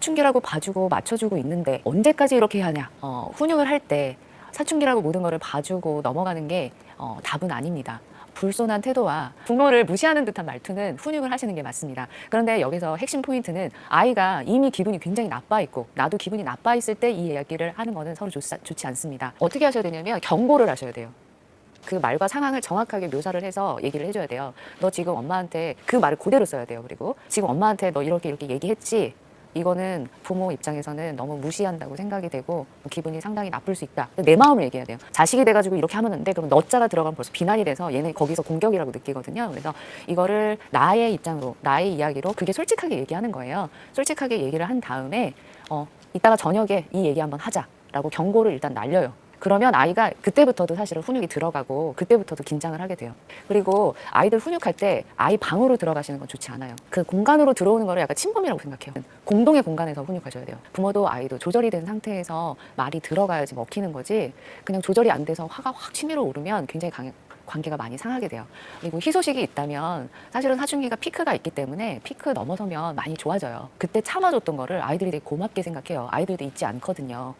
사춘기라고 봐주고 맞춰주고 있는데 언제까지 이렇게 하냐? 어, 훈육을 할 때 사춘기라고 모든 거를 봐주고 넘어가는 게 어, 답은 아닙니다. 불손한 태도와 부모를 무시하는 듯한 말투는 훈육을 하시는 게 맞습니다. 그런데 여기서 핵심 포인트는 아이가 이미 기분이 굉장히 나빠 있고 나도 기분이 나빠 있을 때 이 이야기를 하는 거는 서로 좋, 좋지 않습니다. 어떻게 하셔야 되냐면 경고를 하셔야 돼요. 그 말과 상황을 정확하게 묘사를 해서 얘기를 해줘야 돼요. 너 지금 엄마한테 그 말을 그대로 써야 돼요. 그리고 지금 엄마한테 너 이렇게 이렇게 얘기했지. 이거는 부모 입장에서는 너무 무시한다고 생각이 되고 기분이 상당히 나쁠 수 있다. 내 마음을 얘기해야 돼요. 자식이 돼가지고 이렇게 하면 안 돼. 그럼 너자가 들어가면 벌써 비난이 돼서 얘네 거기서 공격이라고 느끼거든요. 그래서 이거를 나의 입장으로, 나의 이야기로 그게 솔직하게 얘기하는 거예요. 솔직하게 얘기를 한 다음에 어, 이따가 저녁에 이 얘기 한번 하자라고 경고를 일단 날려요. 그러면 아이가 그때부터도 사실은 훈육이 들어가고 그때부터도 긴장을 하게 돼요. 그리고 아이들 훈육할 때 아이 방으로 들어가시는 건 좋지 않아요. 그 공간으로 들어오는 거를 약간 침범이라고 생각해요. 공동의 공간에서 훈육하셔야 돼요. 부모도 아이도 조절이 된 상태에서 말이 들어가야지 먹히는 거지 그냥 조절이 안 돼서 화가 확 치밀어 오르면 굉장히 강, 관계가 많이 상하게 돼요. 그리고 희소식이 있다면 사실은 사춘기가 피크가 있기 때문에 피크 넘어서면 많이 좋아져요. 그때 참아줬던 거를 아이들이 되게 고맙게 생각해요. 아이들도 잊지 않거든요.